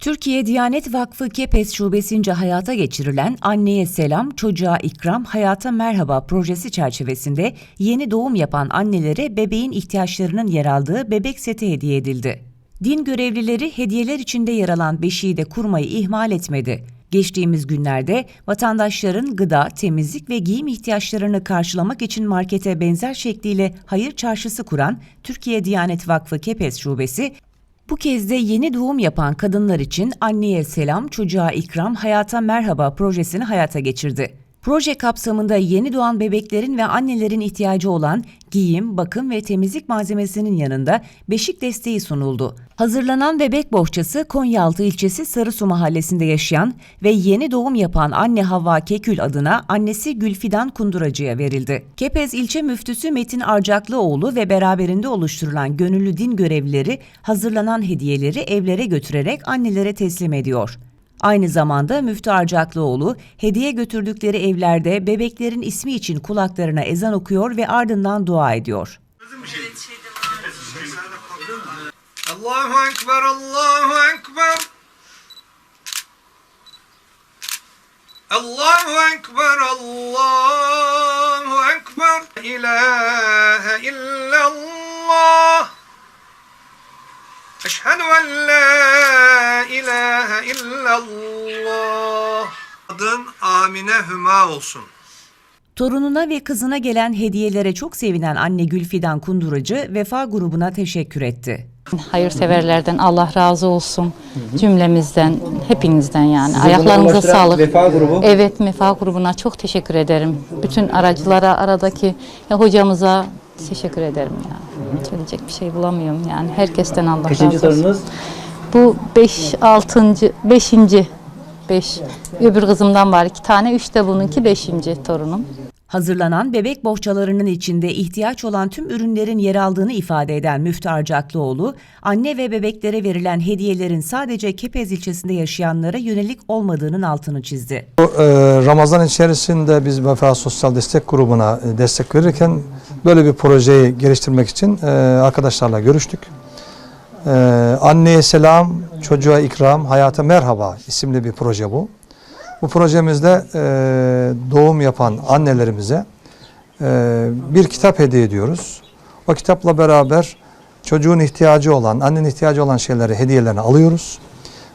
Türkiye Diyanet Vakfı Kepez Şubesince hayata geçirilen Anneye Selam, Çocuğa İkram, Hayata Merhaba projesi çerçevesinde yeni doğum yapan annelere bebeğin ihtiyaçlarının yer aldığı bebek seti hediye edildi. Din görevlileri hediyeler içinde yer alan beşiği de kurmayı ihmal etmedi. Geçtiğimiz günlerde vatandaşların gıda, temizlik ve giyim ihtiyaçlarını karşılamak için markete benzer şekliyle hayır çarşısı kuran Türkiye Diyanet Vakfı Kepez Şubesi, bu kez de yeni doğum yapan kadınlar için Anneye Selam, Çocuğa İkram, Hayata Merhaba projesini hayata geçirdi. Proje kapsamında yeni doğan bebeklerin ve annelerin ihtiyacı olan giyim, bakım ve temizlik malzemesinin yanında beşik desteği sunuldu. Hazırlanan bebek bohçası Konyaaltı ilçesi Sarısu mahallesinde yaşayan ve yeni doğum yapan anne Havva Kekül adına annesi Gülfidan Kunduracı'ya verildi. Kepez ilçe müftüsü Metin Arcaklıoğlu ve beraberinde oluşturulan gönüllü din görevlileri hazırlanan hediyeleri evlere götürerek annelere teslim ediyor. Aynı zamanda Müftü Arcaklıoğlu hediye götürdükleri evlerde bebeklerin ismi için kulaklarına ezan okuyor ve ardından dua ediyor. Allahu Ekber, Allahu Ekber. Allahu Ekber, Allahu Ekber. La ilahe illallah. Eşhedü en la ilahe illallah. Adın Amine Hüma olsun. Torununa ve kızına gelen hediyelere çok sevinen anne Gülfidan Kunduracı Vefa grubuna teşekkür etti. Hayırseverlerden Allah razı olsun. Cümlemizden, hepinizden yani. Size Ayaklarınıza sağlık. Vefa grubu. Evet, Mefa grubuna çok teşekkür ederim. Bütün aracılara, aradaki hocamıza teşekkür ederim ya. Söyleyecek bir şey bulamıyorum yani. Herkesten Allah Kaçıncı razı olsun. Bu 5, 6. 5. 5. Öbür kızımdan var iki tane. Üç de bununki beşinci torunum. Hazırlanan bebek bohçalarının içinde ihtiyaç olan tüm ürünlerin yer aldığını ifade eden Müftü Arcaklıoğlu, anne ve bebeklere verilen hediyelerin sadece Kepez ilçesinde yaşayanlara yönelik olmadığının altını çizdi. Bu, e, Ramazan içerisinde biz Vefa Sosyal Destek Grubu'na e, destek verirken böyle bir projeyi geliştirmek için e, arkadaşlarla görüştük. E, Anneye selam, çocuğa ikram, hayata merhaba isimli bir proje bu. Bu projemizde e, doğum yapan annelerimize e, bir kitap hediye ediyoruz. O kitapla beraber çocuğun ihtiyacı olan, annenin ihtiyacı olan şeyleri, hediyelerini alıyoruz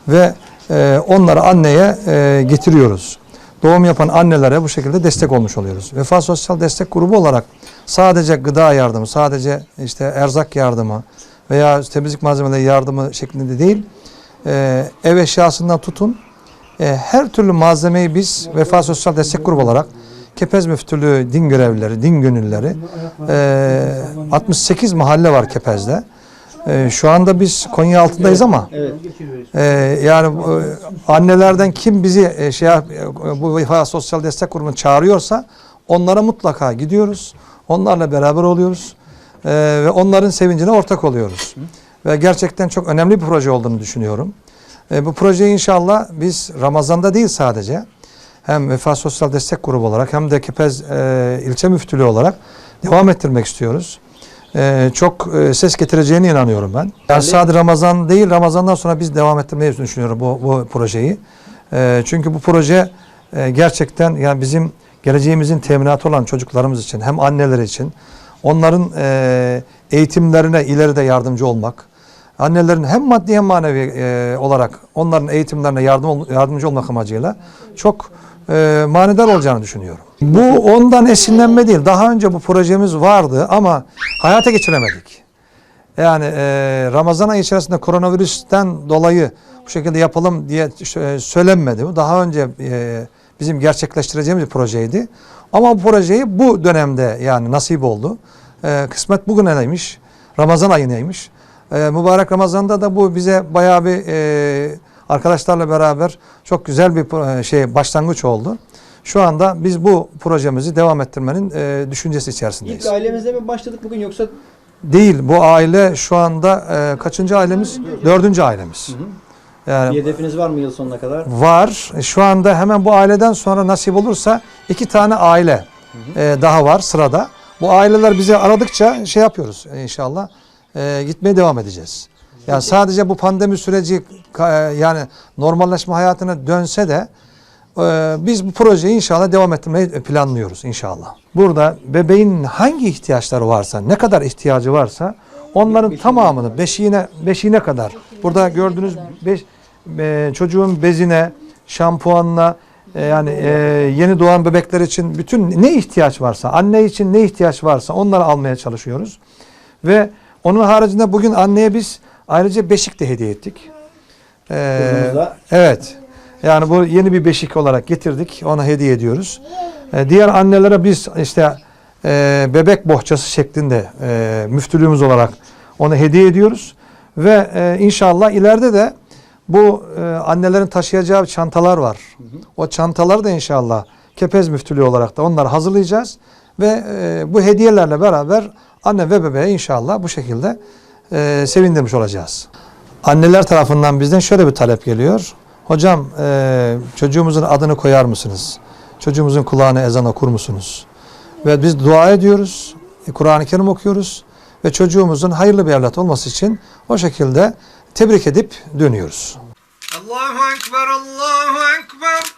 ve e, onları anneye e, getiriyoruz. Doğum yapan annelere bu şekilde destek olmuş oluyoruz. Vefa Sosyal Destek Grubu olarak sadece gıda yardımı, sadece işte erzak yardımı veya temizlik malzemeleri yardımı şeklinde değil, e, ev eşyasından tutun, e, her türlü malzemeyi biz Vefa Sosyal Destek Grubu olarak Kepez Müftülüğü din görevlileri, din gönüllüleri e, 68 mahalle var Kepez'de. E, şu anda biz Konya altındayız ama e, yani e, annelerden kim bizi e, şey e, bu Vefa Sosyal Destek Grubu'nu çağırıyorsa onlara mutlaka gidiyoruz. Onlarla beraber oluyoruz. E, ve onların sevincine ortak oluyoruz. Ve gerçekten çok önemli bir proje olduğunu düşünüyorum. E, bu projeyi inşallah biz Ramazan'da değil sadece hem Vefa Sosyal Destek Grubu olarak hem de Kepez e, ilçe müftülüğü olarak devam ettirmek istiyoruz. E, çok e, ses getireceğine inanıyorum ben. Yani sadece Ramazan değil Ramazan'dan sonra biz devam ettirmeyi düşünüyorum bu, bu projeyi. E, çünkü bu proje e, gerçekten yani bizim geleceğimizin teminatı olan çocuklarımız için hem anneler için onların e, eğitimlerine ileride yardımcı olmak, annelerin hem maddi hem manevi e, olarak onların eğitimlerine yardım yardımcı olmak amacıyla çok e, manidar olacağını düşünüyorum. Bu ondan esinlenme değil. Daha önce bu projemiz vardı ama hayata geçiremedik. Yani e, Ramazan ayı içerisinde koronavirüsten dolayı bu şekilde yapalım diye e, söylenmedi. Bu daha önce e, bizim gerçekleştireceğimiz bir projeydi. Ama bu projeyi bu dönemde yani nasip oldu. E, kısmet bugüneymiş. Ramazan ayınaymış. E, mübarek Ramazan'da da bu bize bayağı bir e, arkadaşlarla beraber çok güzel bir pro- şey başlangıç oldu. Şu anda biz bu projemizi devam ettirmenin e, düşüncesi içerisindeyiz. İlk ailemizle mi başladık bugün yoksa Değil bu aile şu anda e, kaçıncı ailemiz? Dördüncü ailemiz. bir Yani hedefiniz var mı yıl sonuna kadar? var. Şu anda hemen bu aileden sonra nasip olursa iki tane aile e, daha var sırada. Bu aileler bizi aradıkça şey yapıyoruz e, inşallah. E, gitmeye devam edeceğiz. Yani sadece bu pandemi süreci ka- yani normalleşme hayatına dönse de e, biz bu projeyi inşallah devam ettirmeyi planlıyoruz inşallah. Burada bebeğin hangi ihtiyaçları varsa, ne kadar ihtiyacı varsa onların tamamını beşiğine beşiğine kadar burada gördüğünüz beş, e, çocuğun bezine, şampuanına e, yani e, yeni doğan bebekler için bütün ne ihtiyaç varsa, anne için ne ihtiyaç varsa onları almaya çalışıyoruz. Ve onun haricinde bugün anneye biz ayrıca beşik de hediye ettik. Ee, Kızımıza. evet. Yani bu yeni bir beşik olarak getirdik. Ona hediye ediyoruz. Ee, diğer annelere biz işte e, bebek bohçası şeklinde e, müftülüğümüz olarak onu hediye ediyoruz. Ve e, inşallah ileride de bu e, annelerin taşıyacağı çantalar var. O çantaları da inşallah kepez müftülüğü olarak da onları hazırlayacağız. Ve e, bu hediyelerle beraber anne ve bebeğe inşallah bu şekilde e, sevindirmiş olacağız. Anneler tarafından bizden şöyle bir talep geliyor. Hocam e, çocuğumuzun adını koyar mısınız? Çocuğumuzun kulağına ezan okur musunuz? Ve biz dua ediyoruz. e, Kur'an-ı Kerim okuyoruz. Ve çocuğumuzun hayırlı bir evlat olması için o şekilde tebrik edip dönüyoruz. Allahu Ekber, Allahu Ekber.